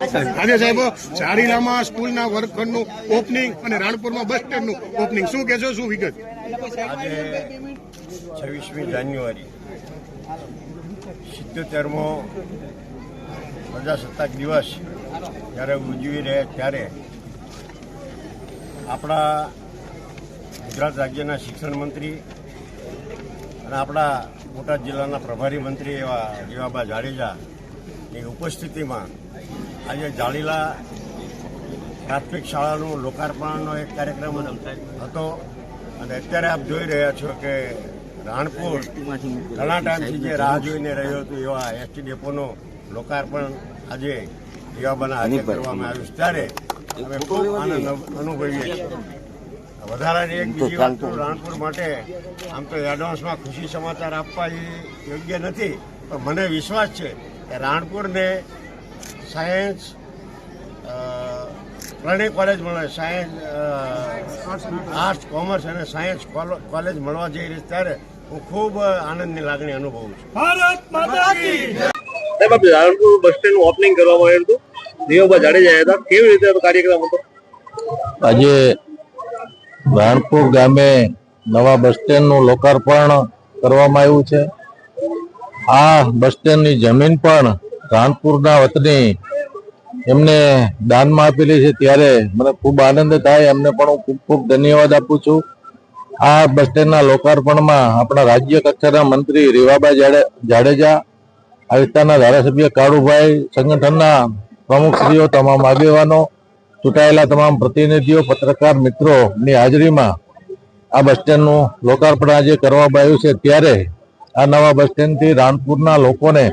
આજે સાહેબ ચારીલામાં સ્કૂલના વર્ગખંડનું ઓપનિંગ અને રાણપુરમાં બસ સ્ટેન્ડનું ઓપનિંગ શું કહેશો, શું વિગત? આજે છવ્વીસમી જાન્યુઆરી સિત્યોતેરમો પ્રજાસત્તાક દિવસ જ્યારે ઉજવી રહ્યા ત્યારે આપણા ગુજરાત રાજ્યના શિક્ષણ મંત્રી અને આપણા બોટાદ જિલ્લાના પ્રભારી મંત્રી એવા જીવાબા જાડેજાની ઉપસ્થિતિમાં આજે જાળીલા પ્રાથમિક શાળાનું લોકાર્પણનો એક કાર્યક્રમ હતો. અને અત્યારે આપ જોઈ રહ્યા છો કે રાણપુર ઘણા ટાઈમથી જે રાહ જોઈને રહ્યો હતું એવા એસટી ડેપોનો લોકાર્પણ આજે યુવાબાના હાથે કરવામાં આવ્યું ત્યારે અમે ખૂબ આનંદ અનુભવીએ છીએ. વધારાની એક બીજી વાત રાણપુર માટે આમ તો એડવાન્સમાં ખુશી સમાચાર આપવા એ યોગ્ય નથી પણ મને વિશ્વાસ છે કે રાણપુરને સાયન્સ અ, ત્રણેય કોલેજ મળે સાયન્સ આર્ટ્સ કોમર્સ અને સાયન્સ કોલો- કોલેજ મળવા જઈ રહી ત્યારે હું ખૂબ આનંદની લાગણી અનુભવું છું. રાણપુર બસ સ્ટેન્ડ ઓપનિંગ કરવામાં આવ્યું હતું. દેવબા જાડેજા હતા. કેવી રીતે કાર્યક્રમ હતો? આજે રાણપુર ગામે નવા બસ સ્ટેન્ડનું લોકાર્પણ કરવામાં આવ્યું છે. આ બસ સ્ટેન્ડની જમીન પણ રાણપુરના વતની એમને દાનમાં આપેલી છે ત્યારે મને ખૂબ આનંદ થાય. એમને પણ હું ખૂબ ખૂબ ધન્યવાદ આપું છું. આ બસ સ્ટેન્ડના લોકાર્પણમાં આપણા રાજ્ય કક્ષાના મંત્રી રેવાભાઈ જાડે- જાડેજા આ વિસ્તારના ધારાસભ્ય કાળુભાઈ, સંગઠનના પ્રમુખશ્રીઓ તમામ આગેવાનો, ચૂંટાયેલા તમામ પ્રતિનિધિઓ, પત્રકાર મિત્રોની હાજરીમાં આ બસ સ્ટેન્ડનું લોકાર્પણ આજે કરવામાં આવ્યું છે. ત્યારે આ નવા બસ સ્ટેન્ડથી રાણપુરના લોકોને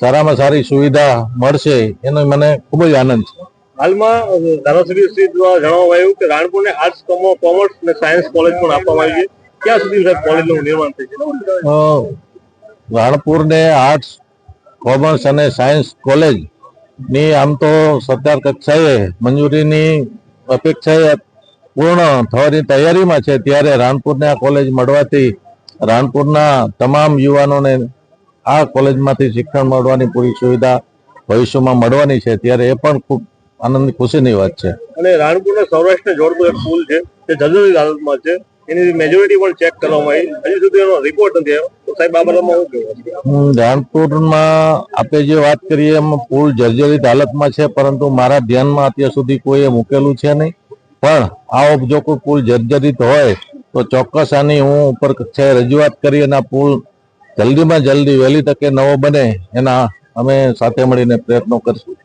સારામાં સારી સુવિધા મળશે એનો મને ખૂબ જ આનંદ છે. હાલમાં ધારાસભ્ય શ્રી દ્વારા જણાવવામાં આવ્યું કે રાણપુરને આર્ટ્સ કોમર્સ અને સાયન્સ કોલેજ પણ આપવામાં આવી છે. ક્યાં સુધી કોલેજનું નિર્માણ થઈ છે? રાણપુરને આર્ટ્સ કોમર્સ અને સાયન્સ કોલેજની આમ તો સરકાર કક્ષાએ મંજૂરીની અપેક્ષાએ પૂર્ણ થવાની તૈયારીમાં છે. ત્યારે રાણપુરને આ કોલેજ મળવાથી રાણપુરના તમામ યુવાનોને આ કોલેજમાંથી શિક્ષણ મળવાની પૂરી સુવિધા ભવિષ્યમાં મળવાની છે ત્યારે એ પણ ખૂબ આનંદ ખુશીની વાત છે. અને રાણપુરના સૌરાષ્ટ્રને જોડતું એક પુલ છે તે જર્જરિત હાલતમાં છે એની મેજોરિટી પણ ચેક કરવામાં આવી. હજી સુધી એનો રિપોર્ટ નથી આવ્યો. તો સાહેબ આ બાબતમાં કહેવું રાણપુરમાં આપણે જે વાત કરીએ એમ પુલ જર્જરિત હાલતમાં છે પરંતુ મારા ધ્યાનમાં અત્યાર સુધી કોઈએ મૂકેલું છે નહીં. પણ આવો જો કોઈ પુલ જર્જરિત હોય તો ચોક્કસ આની હું ઉપર કક્ષાએ રજૂઆત કરી અને આ પુલ જલ્દીમાં જલ્દી વહેલી તકે નવો બને એના અમે સાથે મળીને પ્રયત્નો કરશું.